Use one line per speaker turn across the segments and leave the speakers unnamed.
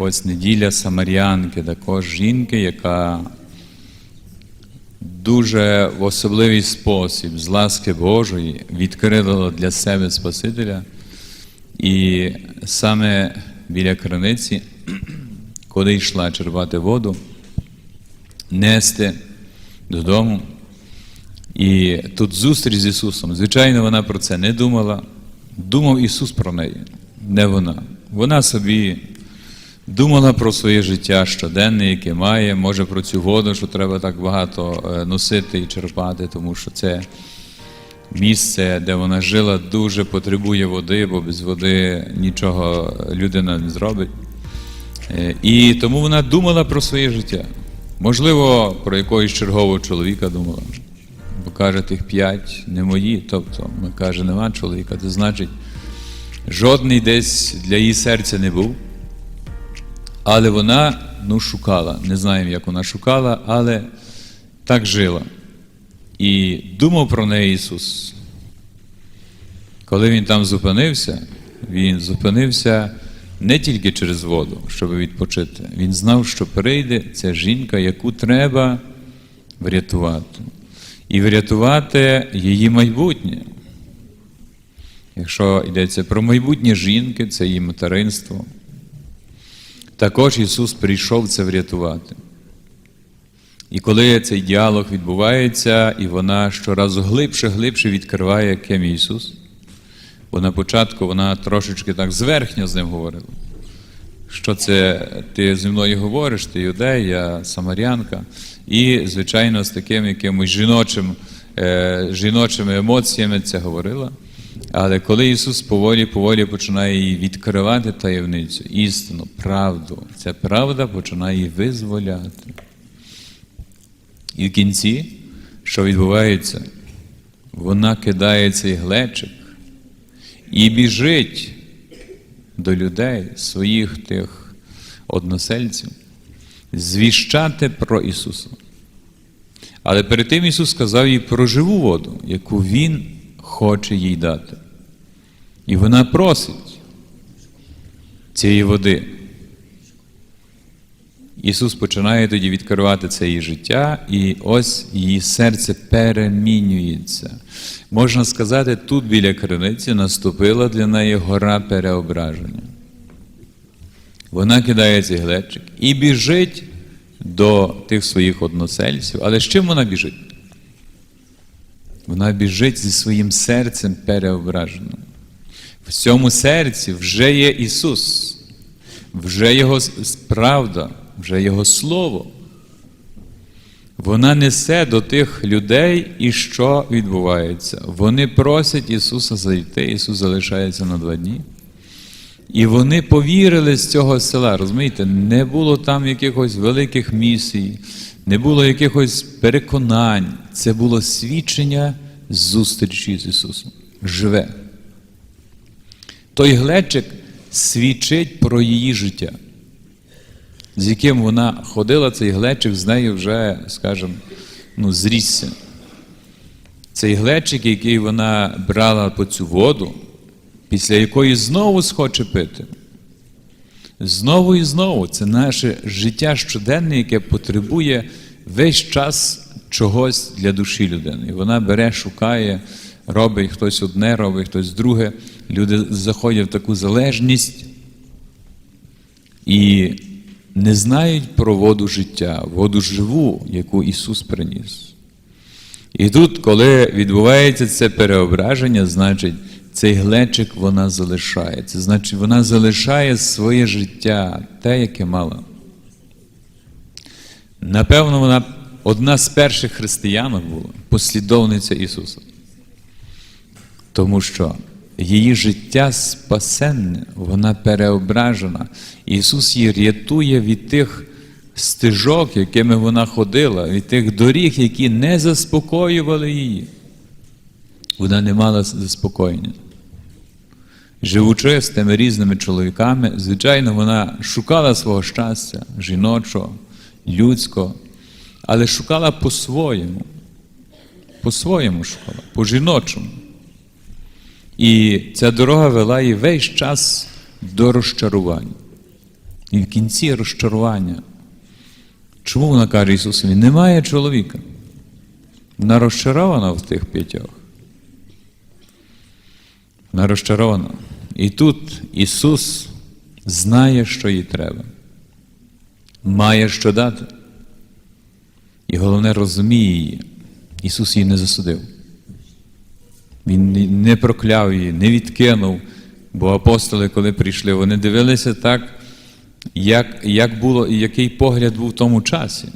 ось неділя Самарянки, також жінки, яка дуже в особливий спосіб з ласки Божої відкрила для себе Спасителя. І саме біля криниці, коли йшла черпати воду, нести додому. І тут зустріч з Ісусом. Звичайно, вона про це не думала. Думав Ісус про неї, не вона. Вона собі думала про своє життя щоденне, яке має, може про цю воду, що треба так багато е, носити і черпати, тому що це місце, де вона жила, дуже потребує води, бо без води нічого людина не зробить. Е, І тому вона думала про своє життя. Можливо, про якогось чергового чоловіка думала. Бо каже, тих п'ять не мої. Тобто, ми каже, нема чоловіка. Це значить, жодний десь для її серця не був. Але вона ну, шукала. Не знаємо, як вона шукала, але так жила. І думав про неї Ісус. Коли Він там зупинився, Він зупинився не тільки через воду, щоб відпочити. Він знав, що прийде ця жінка, яку треба врятувати. І врятувати її майбутнє. Якщо йдеться про майбутнє жінки, це її материнство. Також Ісус прийшов це врятувати. І коли цей діалог відбувається, і вона щоразу глибше, глибше відкриває, ким Ісус, бо на початку вона трошечки так зверхньо з ним говорила. Що це ти зі мною говориш, ти юдей, я самарянка. І, звичайно, з таким якимось жіночим, е, жіночими емоціями це говорила. Але коли Ісус поволі поволі починає їй відкривати таємницю, істину, правду, ця правда починає її визволяти. І в кінці, що відбувається, вона кидає цей глечик і біжить до людей, своїх тих односельців, звіщати про Ісуса. Але перед тим Ісус сказав їй про живу воду, яку Він хоче їй дати. І вона просить цієї води. Ісус починає тоді відкривати це її життя, і ось її серце перемінюється. Можна сказати, тут біля криниці наступила для неї гора переображення. Вона кидає цей глечик і біжить до тих своїх односельців. Але з чим вона біжить? Вона біжить зі своїм серцем переображеним. В цьому серці вже є Ісус, вже Його правда, вже Його Слово. Вона несе до тих людей, і що відбувається? Вони просять Ісуса зайти, Ісус залишається на два дні. І вони повірили з цього села. Розумієте, не було там якихось великих місій, не було якихось переконань. Це було свідчення зустрічі з Ісусом. Живе. Той глечик свідчить про її життя, з яким вона ходила, цей глечик з нею вже, скажімо, ну, зрісся. Цей глечик, який вона брала по цю воду, після якої знову схоче пити. Знову і знову це наше життя щоденне, яке потребує весь час чогось для душі людини. І вона бере, шукає, робить хтось одне, робить хтось друге. Люди заходять в таку залежність і не знають про воду життя, воду живу, яку Ісус приніс. І тут, коли відбувається це переображення, значить, цей глечик вона залишає. Це значить, вона залишає своє життя, те, яке мала. Напевно, вона одна з перших християнок була, послідовниця Ісуса. Тому що її життя спасенне, вона переображена. Ісус її рятує від тих стежок, якими вона ходила, від тих доріг, які не заспокоювали її. Вона не мала заспокоєння. Живучи з тими різними чоловіками, звичайно, вона шукала свого щастя, жіночого, людського, але шукала по-своєму. По-своєму шукала, по-жіночому. І ця дорога вела її весь час до розчарування. І в кінці розчарування. Чому вона каже Ісусові? Немає чоловіка. Вона розчарована в тих п'ятьох. Вона розчарована. І тут Ісус знає, що їй треба. Має що дати. І головне розуміє її. Ісус її не засудив. Він не прокляв її, не відкинув. Бо апостоли, коли прийшли, вони дивилися так, як, як було, який погляд був в тому часі.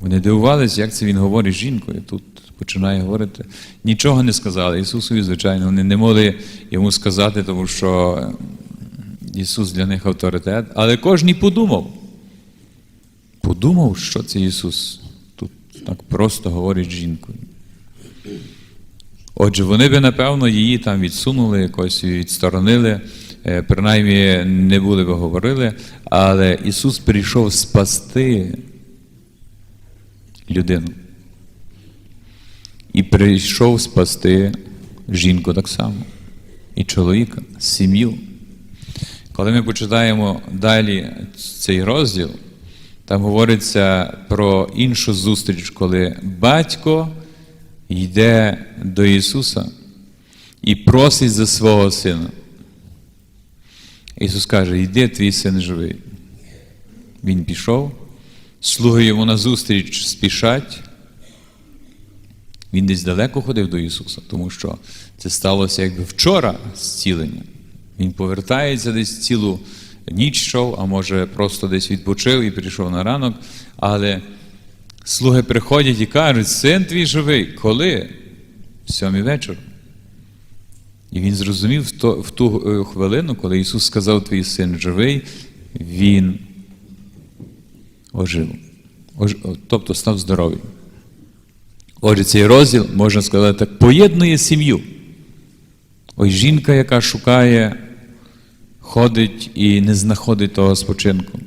Вони дивувалися, як це він говорить з жінкою. Тут починає говорити. Нічого не сказали. Ісусові, звичайно, вони не могли йому сказати, тому що Ісус для них авторитет. Але кожен подумав. Подумав, що це Ісус. Тут так просто говорить жінкою. Отже, вони би, напевно, її там відсунули, якось відсторонили, е, принаймні не були би говорили, але Ісус прийшов спасти людину. І прийшов спасти жінку так само, і чоловіка, сім'ю. Коли ми почитаємо далі цей розділ, там говориться про іншу зустріч, коли батько йде до Ісуса і просить за свого сина. Ісус каже: йди, твій син живий. Він пішов, слуги йому назустріч спішать. Він десь далеко ходив до Ісуса, тому що це сталося якби вчора зцілення. Він повертається десь цілу ніч йшов, а може просто десь відпочив і прийшов на ранок. Але слуги приходять і кажуть, син твій живий, коли? В сьомий вечір. І він зрозумів в, то, в ту е, хвилину, коли Ісус сказав, твій син живий, Він ожив. Ож, тобто став здоровий. Отже, цей розділ, можна сказати, поєднує сім'ю. Ось жінка, яка шукає, ходить і не знаходить того спочинку.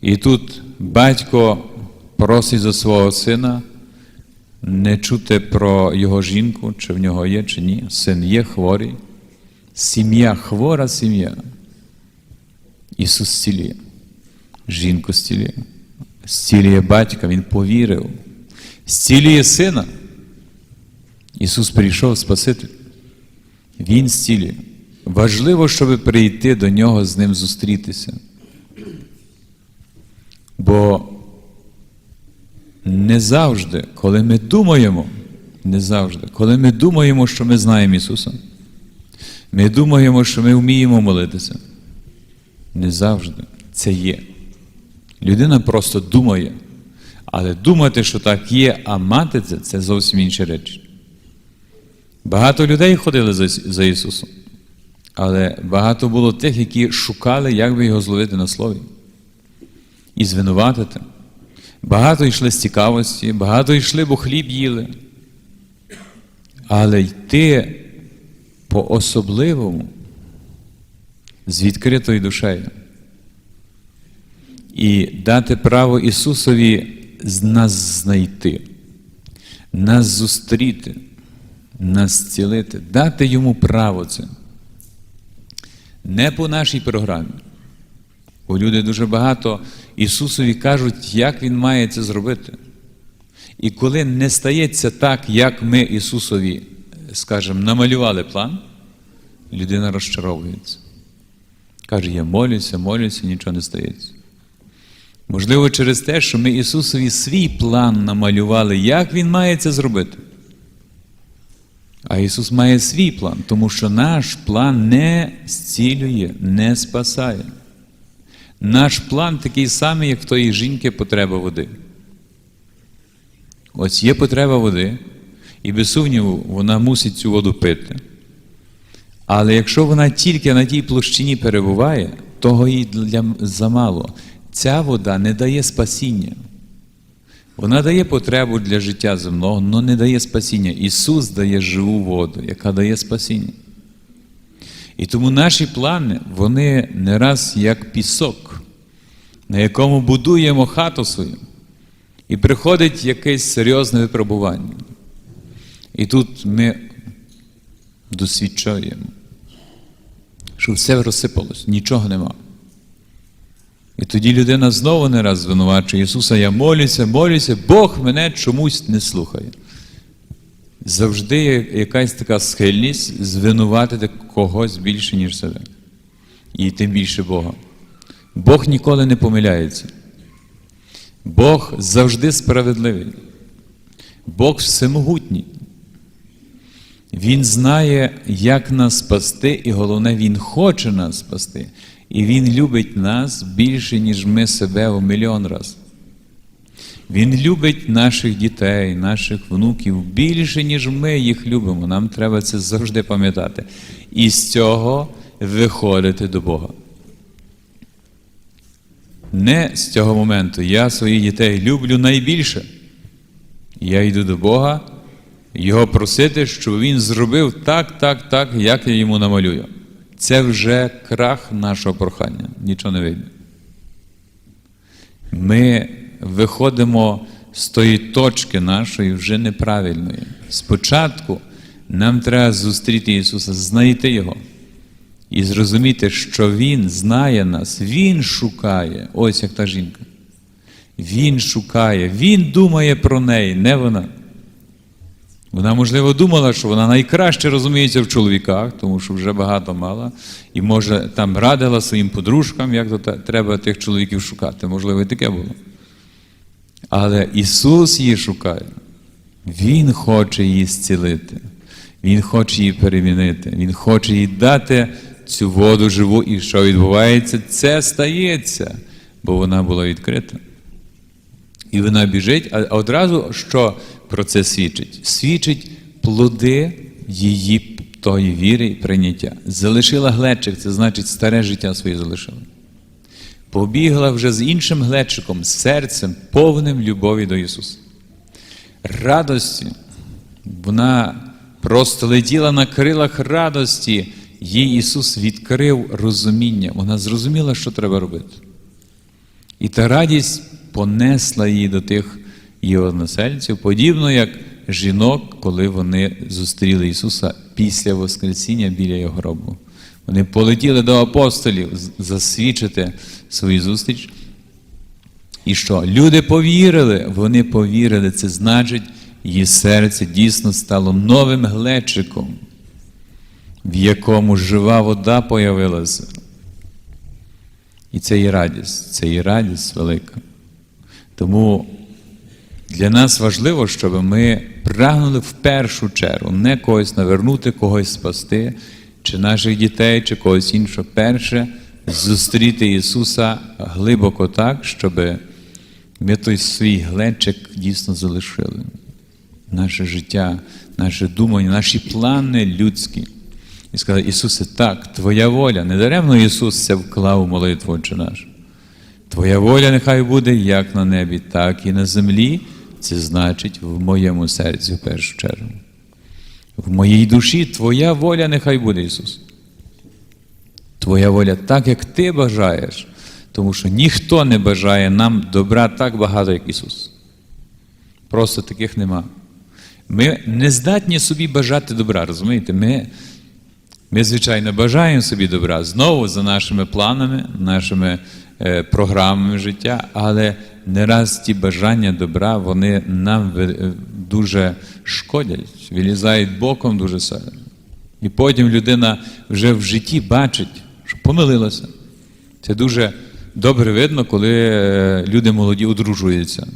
І тут батько просить за свого сина не чути про його жінку, чи в нього є, чи ні. Син є хворий. Сім'я хвора сім'я. Ісус зцілює. Жінку зцілює. Зцілює батька, Він повірив. Зцілює сина. Ісус прийшов Спаситель. Він зцілює. Важливо, щоб прийти до нього з ним зустрітися. Бо не завжди, коли ми думаємо, не завжди, коли ми думаємо, що ми знаємо Ісуса, ми думаємо, що ми вміємо молитися. Не завжди це є. Людина просто думає. Але думати, що так є, а мати це це зовсім інші речі. Багато людей ходили за, за Ісусом, але багато було тих, які шукали, як би його зловити на слові і звинуватити. Багато йшли з цікавості, багато йшли, бо хліб їли. Але йти по-особливому з відкритою душею і дати право Ісусові нас знайти, нас зустріти, нас зцілити, дати Йому право це. Не по нашій програмі. Бо люди дуже багато Ісусові кажуть, як Він має це зробити. І коли не стається так, як ми Ісусові, скажімо, намалювали план, людина розчаровується. Каже, я молюся, молюся, нічого не стається. Можливо, через те, що ми Ісусові свій план намалювали, як Він має це зробити. А Ісус має свій план, тому що наш план не зцілює, не спасає. Наш план такий самий, як в тої жінки потреба води. Ось є потреба води, і без сумніву, вона мусить цю воду пити. Але якщо вона тільки на тій площині перебуває, того їй для замало. Ця вода не дає спасіння. Вона дає потребу для життя земного, але не дає спасіння. Ісус дає живу воду, яка дає спасіння. І тому наші плани, вони не раз як пісок, на якому будуємо хату свою. І приходить якесь серйозне випробування. І тут ми досвідчуємо, що все розсипалось, нічого нема. І тоді людина знову не раз звинувачує Ісуса, я молюся, молюся, Бог мене чомусь не слухає. Завжди є якась така схильність звинуватити когось більше, ніж себе. І тим більше Бога. Бог ніколи не помиляється. Бог завжди справедливий. Бог всемогутній. Він знає, як нас спасти, і головне, Він хоче нас спасти. І Він любить нас більше, ніж ми себе у мільйон разів. Він любить наших дітей, наших внуків більше, ніж ми їх любимо. Нам треба це завжди пам'ятати. І з цього виходити до Бога. Не з цього моменту. Я своїх дітей люблю найбільше. Я йду до Бога, його просити, щоб він зробив так, так, так, як я йому намалюю. Це вже крах нашого прохання. Нічого не вийде. Ми виходимо з тої точки нашої вже неправильної. Спочатку нам треба зустріти Ісуса, знайти Його і зрозуміти, що Він знає нас, Він шукає, ось як та жінка. Він шукає, Він думає про неї, не вона. Вона, можливо, думала, що вона найкраще розуміється в чоловіках, тому що вже багато мала, і, може, там радила своїм подружкам, як то треба тих чоловіків шукати. Можливо, і таке було. Але Ісус її шукає. Він хоче її зцілити. Він хоче її перемінити. Він хоче їй дати цю воду живу. І що відбувається? Це стається, бо вона була відкрита. І вона біжить, а одразу що про це свідчить? Свідчить плоди її тої віри і прийняття. Залишила глечик, це значить старе життя своє залишила. Побігла вже з іншим глечиком, серцем, повним любові до Ісуса. Радості. Вона просто летіла на крилах радості. Їй Ісус відкрив розуміння. Вона зрозуміла, що треба робити. І та радість понесла її до тих її односельців, подібно як жінок, коли вони зустріли Ісуса після Воскресіння біля Його гробу. Вони полетіли до апостолів засвідчити свою зустріч. І що? Люди повірили, вони повірили. Це значить, її серце дійсно стало новим глечиком, в якому жива вода появилася. І це є радість, це є радість велика. Тому для нас важливо, щоб ми прагнули в першу чергу не когось навернути, когось спасти, чи наших дітей, чи когось іншого. Перше зустріти Ісуса глибоко так, щоб ми той свій глечик дійсно залишили. Наше життя, наше думання, наші плани людські. І сказали, Ісусе, так, Твоя воля. Недаремно Ісус це вклав у молитву Отче наш. Твоя воля нехай буде як на небі, так і на землі. Це значить в моєму серці в першу чергу. В моїй душі Твоя воля нехай буде, Ісус. Твоя воля так, як Ти бажаєш, тому що ніхто не бажає нам добра так багато, як Ісус. Просто таких нема. Ми не здатні собі бажати добра, розумієте? Ми, ми, звичайно, бажаємо собі добра знову за нашими планами, нашими програмами життя, але не раз ті бажання добра вони нам е, дуже шкодять, вилізають боком дуже сильно. І потім людина вже в житті бачить, що помилилася. Це дуже добре видно, коли е, люди молоді одружуються.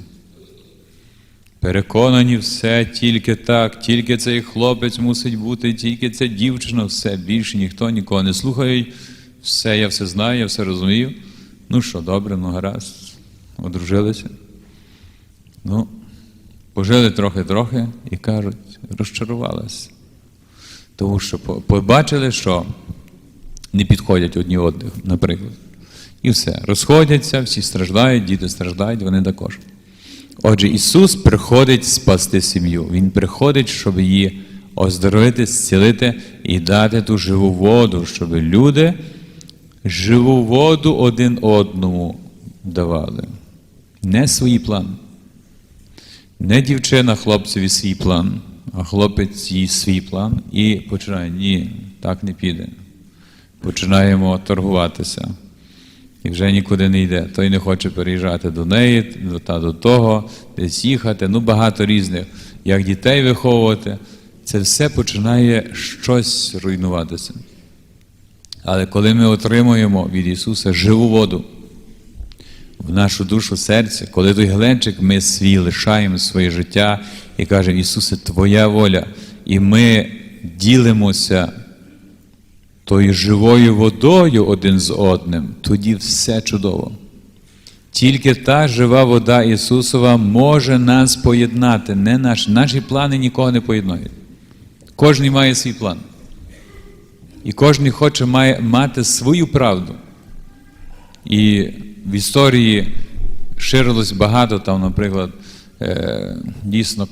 Переконані все тільки так, тільки цей хлопець мусить бути, тільки ця дівчина, все більше ніхто нікого не слухає. Все, я все знаю, я все розумію. Ну що, добре, ну гаразд, одружилися. Ну, пожили трохи-трохи і кажуть, розчарувалися. Тому що побачили, що не підходять одні одних, наприклад. І все. Розходяться, всі страждають, діти страждають, вони також. Отже, Ісус приходить спасти сім'ю. Він приходить, щоб її оздоровити, зцілити і дати ту живу воду, щоб люди живу воду один одному давали. Не свій план. Не дівчина хлопцеві свій план, а хлопець їй свій план і починає, ні, так не піде. Починаємо торгуватися. і вже нікуди не йде. Той не хоче переїжджати до неї, та до того, десь їхати. Ну, багато різних. Як дітей виховувати, це все починає щось руйнуватися. Але коли ми отримуємо від Ісуса живу воду в нашу душу, серце, коли той глечик ми свій лишаємо своє життя і кажемо, Ісусе, Твоя воля, і ми ділимося тою живою водою один з одним, тоді все чудово. Тільки та жива вода Ісусова може нас поєднати. Не наші, наші плани нікого не поєднують. Кожен має свій план. І кожен хоче має, мати свою правду. І в історії ширилось багато, там, наприклад, е, дійсно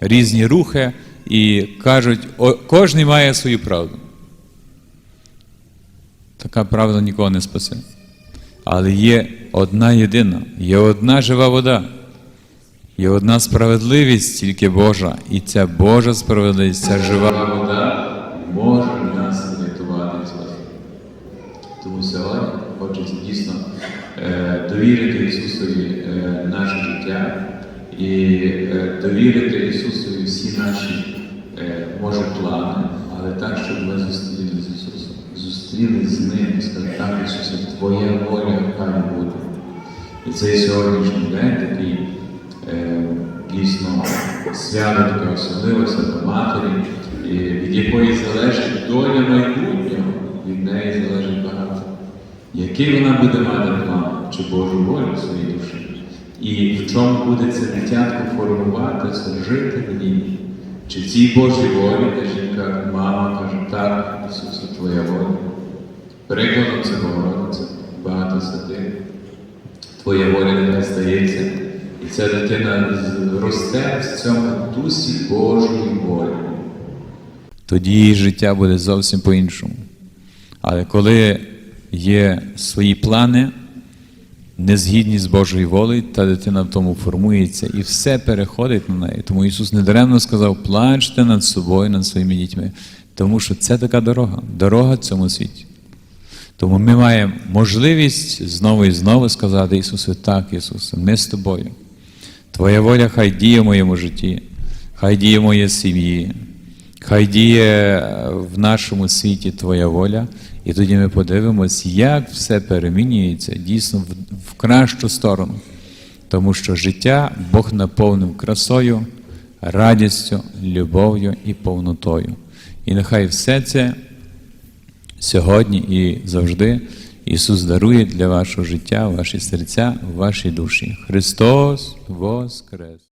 різні рухи, і кажуть, кожен має свою правду. Така правда нікого не спасе. Але є одна єдина, є одна жива вода, є одна справедливість тільки Божа. І ця Божа справедливість, ця жива вода може нас врятувати і спасти. Тому сьогодні хочеться дійсно е, довірити Ісусові е, наше життя і е, довірити Ісусові всі наші, е, може, плани, але так, щоб ми зустріли з Ісусом, зустріли з Ним і так, Ісусе, Твоя воля хай буде. І цей сьогоднішній день такий дійсно свято таке особливе, свято Матері, від якої залежить доля майбутнього, від неї залежить багато. Який вона буде мати план, чи Божу волю в своїй душі? І в чому буде це дитятко формуватися, жити в ній? Чи в цій Божій волі, де жінка, мама каже, так, Ісусе, Твоя воля. Прикладом це Богородиця, багато святих. Твоя воля не стається. І ця дитина росте в цьому дусі Божої волі. Тоді її життя буде зовсім по-іншому. Але коли є свої плани, не згідні з Божою волею, та дитина в тому формується і все переходить на неї. Тому Ісус недаремно сказав: плачте над собою, над своїми дітьми. Тому що це така дорога, дорога в цьому світі. Тому ми маємо можливість знову і знову сказати Ісусу, так, Ісусе, ми з тобою. Твоя воля хай діє в моєму житті, хай діє в сім'ї, хай діє в нашому світі Твоя воля, і тоді ми подивимось, як все перемінюється дійсно в, кращу сторону. Тому що життя Бог наповнив красою, радістю, любов'ю і повнотою. І нехай все це сьогодні і завжди Ісус дарує для вашого життя, ваші серця, ваші душі. Христос Воскрес!